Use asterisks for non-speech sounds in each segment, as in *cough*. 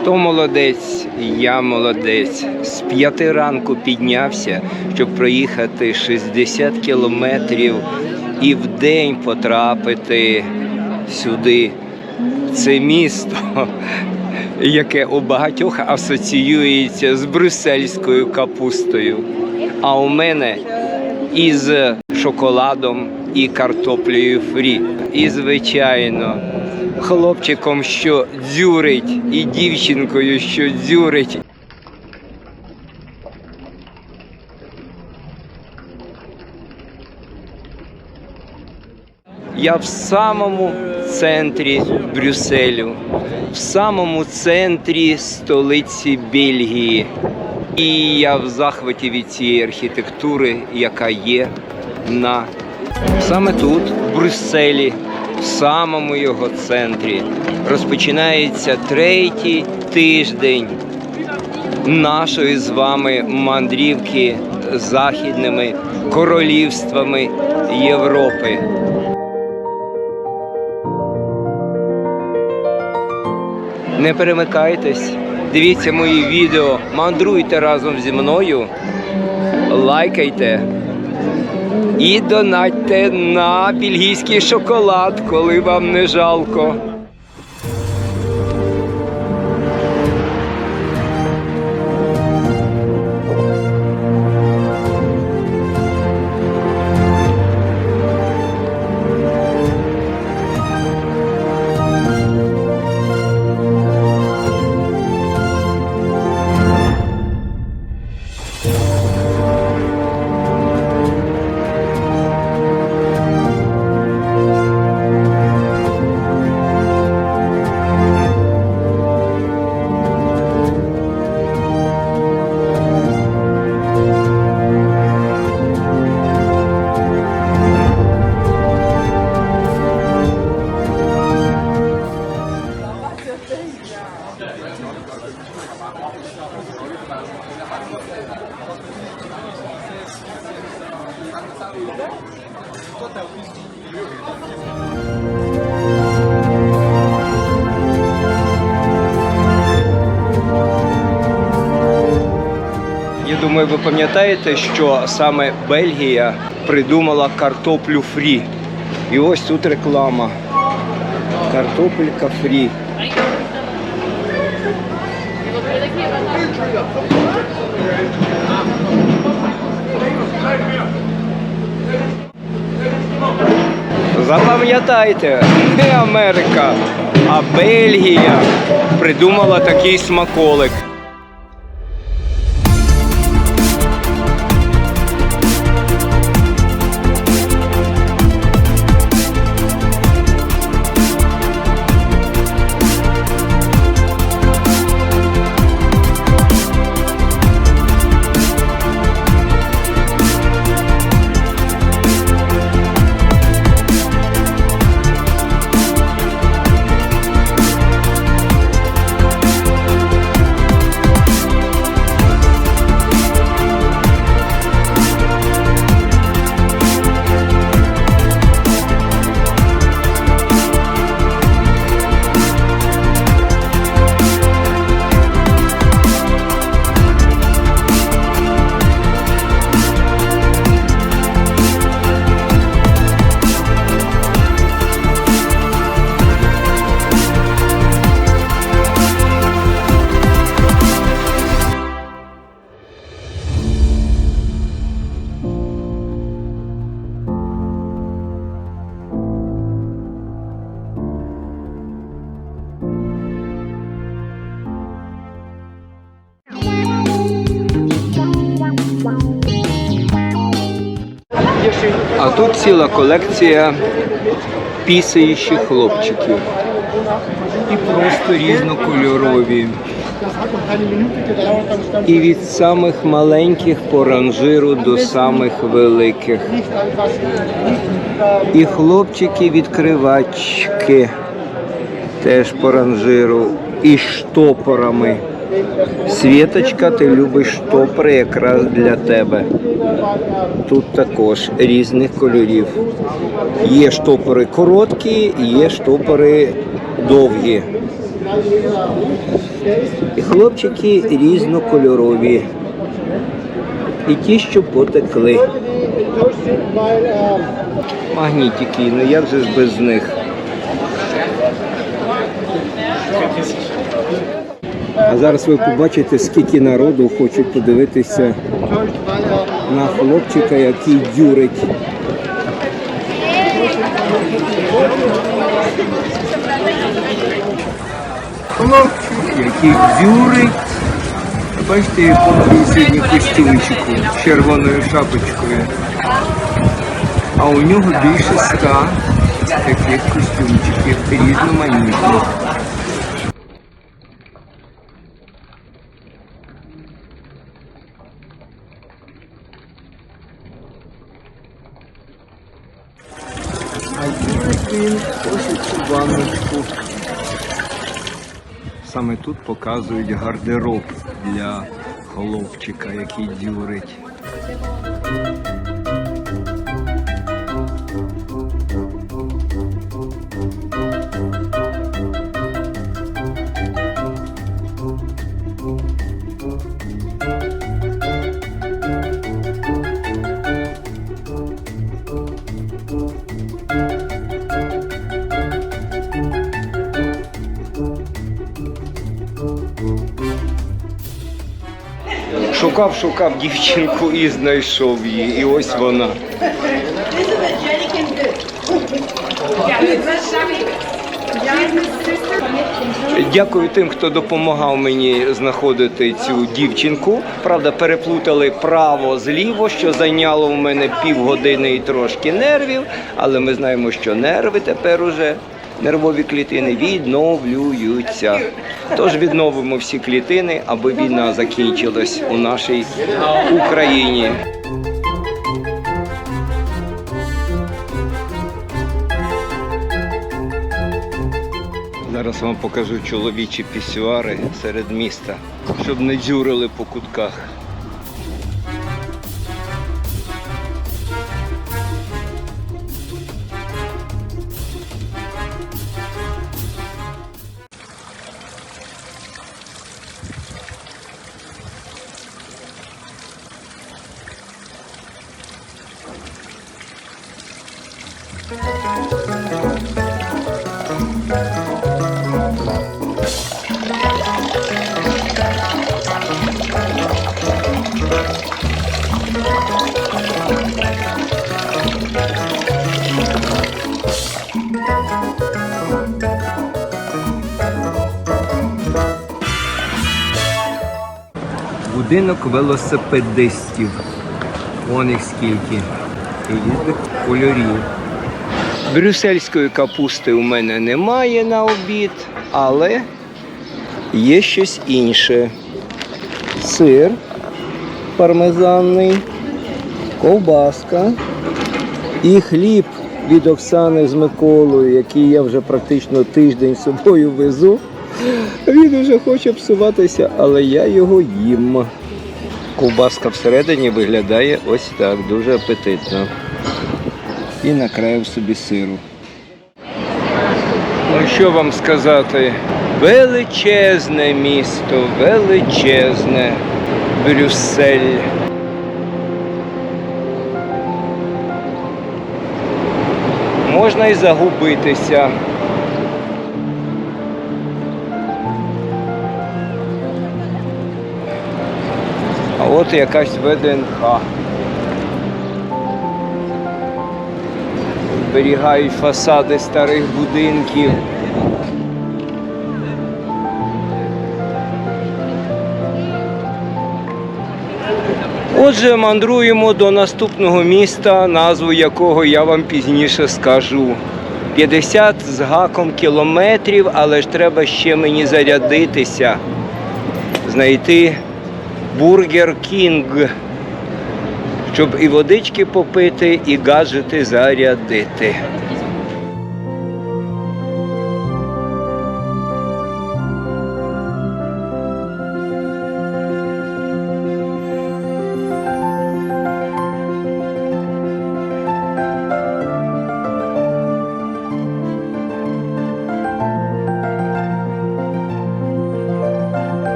Хто молодець, я молодець. З п'яти ранку піднявся, щоб проїхати 60 кілометрів і в день потрапити сюди. Це місто, *laughs* яке у багатьох асоціюється з брюссельською капустою. А у мене із шоколадом і картоплею фрі. І, звичайно, хлопчиком, що дзюрить, і дівчинкою, що дзюрить. Я в самому центрі Брюсселю, в самому центрі столиці Бельгії. І я в захваті від цієї архітектури, яка є на саме тут, в Брюсселі, в самому його центрі, розпочинається третій тиждень нашої з вами мандрівки західними королівствами Європи. Не перемикайтесь, дивіться мої відео, мандруйте разом зі мною, лайкайте і донатьте на бельгійський шоколад, коли вам не жалко. Я думаю, ви пам'ятаєте, що саме Бельгія придумала картоплю фрі. І ось тут реклама. Картопелька фрі. Запам'ятайте, не Америка, а Бельгія придумала такий смаколик. Ціла колекція пісаючих хлопчиків. І просто різнокольорові. І від самих маленьких по ранжиру до самих великих. І хлопчики відкривачки теж по ранжиру. І штопорами. Світочка, ти любиш штопори якраз для тебе. Тут також різних кольорів. Є штопори короткі, є штопори довгі. І хлопчики різнокольорові. І ті, що потекли. Магнітики, ну як же ж без них? А зараз ви побачите, скільки народу хочуть подивитися на хлопчика, який дюрить. Хлопчик, який дюрить. Бачите, якому сьогодні костюмчику з червоною шапочкою. А у нього більше ста таких костюмчиків різноманітних. А дюрить він ось у цю ванночку. Саме тут показують гардероб для хлопчика, який дюрить. Шукав, шукав дівчинку і знайшов її. І ось вона. Дякую тим, хто допомагав мені знаходити цю дівчинку. Правда, переплутали право зліво, що зайняло в мене півгодини і трошки нервів, але ми знаємо, що нерви тепер уже нервові клітини відновлюються. Тож відновимо всі клітини, аби війна закінчилась у нашій Україні. Зараз вам покажу чоловічі пісюари серед міста, щоб не дзюрили по кутках. Будинок велосипедистів. Вон їх скільки. І різних кольорів. Брюссельської капусти у мене немає на обід, але є щось інше. Сир пармезанний, ковбаска і хліб від Оксани з Миколою, який я вже практично тиждень собою везу. Він уже хоче псуватися, але я його їм. Ковбаска всередині виглядає ось так, дуже апетитно. І накраїв собі сиру. Ну що вам сказати? Величезне місто, величезне Брюссель. Можна і загубитися. От якась ВДНХ. Зберігають фасади старих будинків. Отже, мандруємо до наступного міста, назву якого я вам пізніше скажу. 50 з гаком кілометрів, але ж треба ще мені зарядитися, знайти Бургер Кінг, щоб і водички попити, і гаджети зарядити.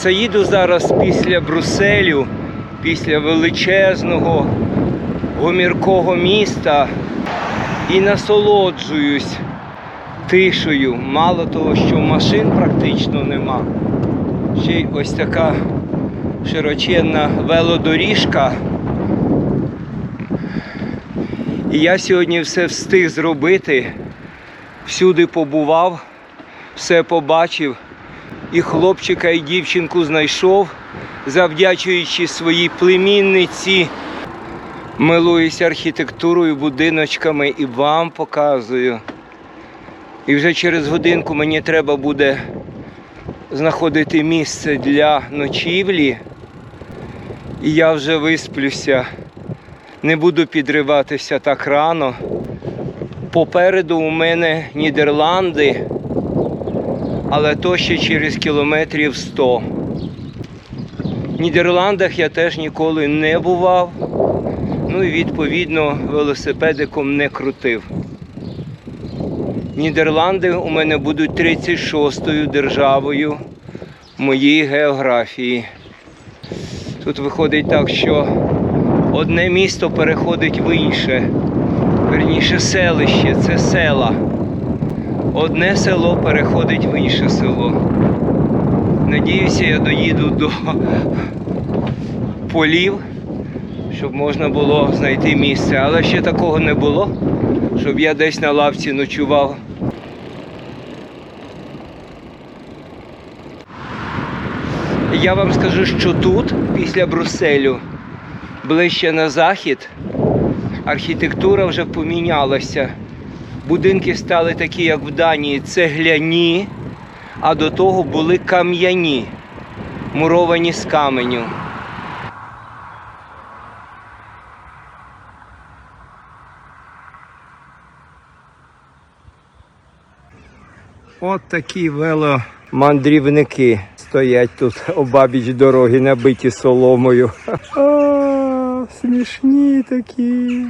Оце їду зараз після Брюсселю, після величезного гоміркого міста і насолоджуюсь тишею. Мало того, що машин практично нема. Ще й ось така широченна велодоріжка. І я сьогодні все встиг зробити, всюди побував, все побачив, і хлопчика, і дівчинку знайшов, завдячуючи своїй племінниці. Милуюсь архітектурою, будиночками і вам показую. І вже через годинку мені треба буде знаходити місце для ночівлі. І я вже висплюся. Не буду підриватися так рано. Попереду у мене Нідерланди, але то ще через кілометрів 100. В Нідерландах я теж ніколи не бував. Ну і відповідно велосипедиком не крутив. Нідерланди у мене будуть 36-ю державою в моїй географії. Тут виходить так, що одне місто переходить в інше. Верніше селище, це села. Одне село переходить в інше село. Надіюся, я доїду до полів, щоб можна було знайти місце. Але ще такого не було, щоб я десь на лавці ночував. Я вам скажу, що тут, після Брюсселю, ближче на захід, архітектура вже помінялася. Будинки стали такі, як в Данії, цегляні, а до того були кам'яні, муровані з каменю. От такі веломандрівники стоять тут обабіч дороги, набиті соломою. *laughs* А, смішні такі.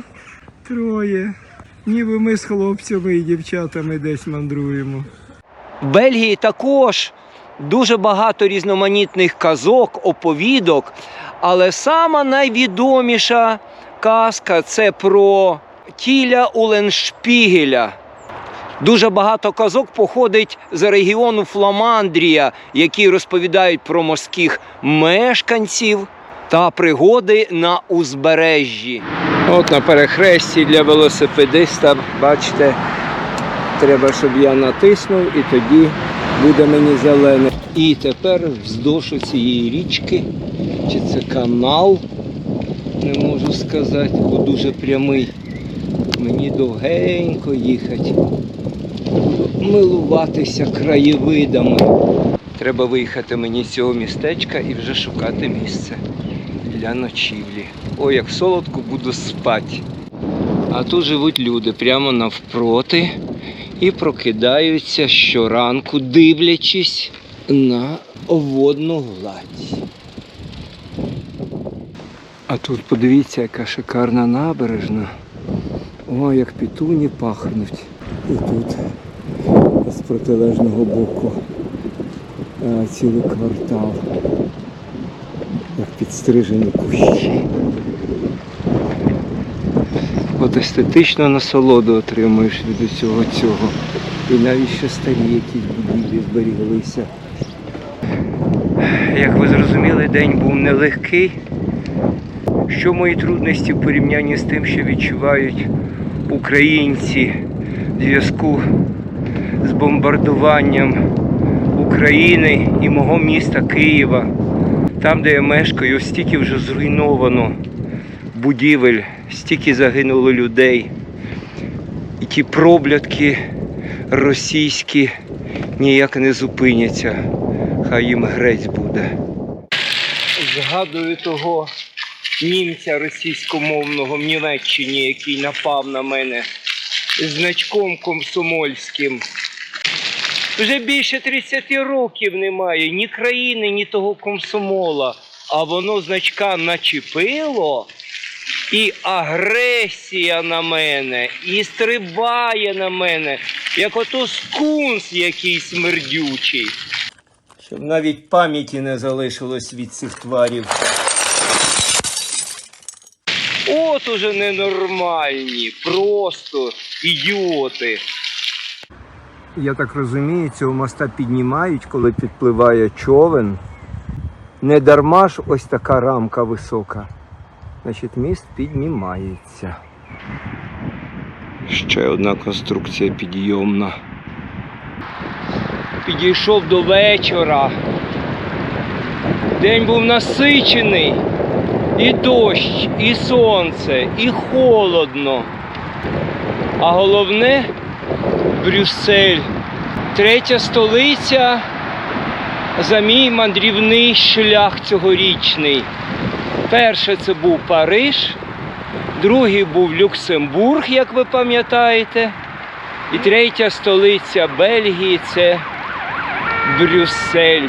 Троє. Ніби ми з хлопцями і дівчатами десь мандруємо. В Бельгії також дуже багато різноманітних казок, оповідок, але сама найвідоміша казка це про тіля Уленшпігеля. Дуже багато казок походить з регіону Фламандрія, які розповідають про морських мешканців та пригоди на узбережжі. От на перехресті для велосипедиста, бачите, треба, щоб я натиснув, і тоді буде мені зелене. І тепер вздовж цієї річки, чи це канал, не можу сказати, бо дуже прямий. Мені довгенько їхати милуватися краєвидами. Треба виїхати мені з цього містечка і вже шукати місце для ночівлі. Ой, як солодко буду спати. А тут живуть люди прямо навпроти і прокидаються щоранку, дивлячись на водну гладь. А тут подивіться, яка шикарна набережна. О, як пітуні пахнуть. І тут з протилежного боку е, цілий квартал. Як підстрижені кущі. От естетичну насолоду отримуєш від усього цього. І навіть ще старі якісь будівлі зберіглися. Як ви зрозуміли, день був нелегкий. Що мої трудності в порівнянні з тим, що відчувають українці в зв'язку з бомбардуванням України і мого міста Києва. Там, де я мешкаю, стільки вже зруйновано будівель, стільки загинуло людей. І ті проблядки російські ніяк не зупиняться. Хай їм грець буде. Згадую того німця російськомовного в Німеччині, який напав на мене значком комсомольським. Вже більше 30 років немає ні країни, ні того комсомола. А воно значка начепило, і агресія на мене, і стрибає на мене, як ото скунс якийсь смердючий. Щоб навіть пам'яті не залишилось від цих тварів. От уже ненормальні, просто ідіоти. Я так розумію, цього моста піднімають, коли підпливає човен. Не дарма ж ось така рамка висока. Значить, міст піднімається. Ще одна конструкція підйомна. Підійшов до вечора. День був насичений. І дощ, і сонце, і холодно. А головне Брюссель. Третя столиця за мій мандрівний шлях цьогорічний. Перше це був Париж, другий був Люксембург, як ви пам'ятаєте. І третя столиця Бельгії це Брюссель.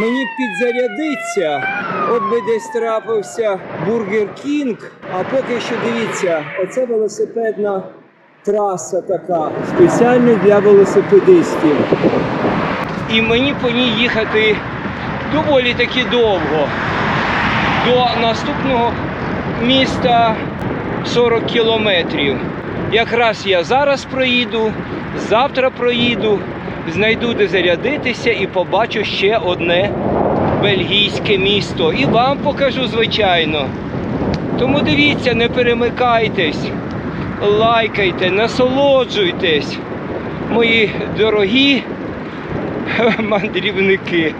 Мені підзарядиться, от би десь трапився Бургер Кінг. А поки що дивіться, оце велосипедна траса така, спеціально для велосипедистів. І мені по ній їхати доволі таки довго. До наступного міста 40 кілометрів. Якраз я зараз проїду, завтра проїду, знайду де зарядитися і побачу ще одне бельгійське місто. І вам покажу, звичайно. Тому дивіться, не перемикайтесь, лайкайте, насолоджуйтесь, мої дорогі *laughs* мандрівники.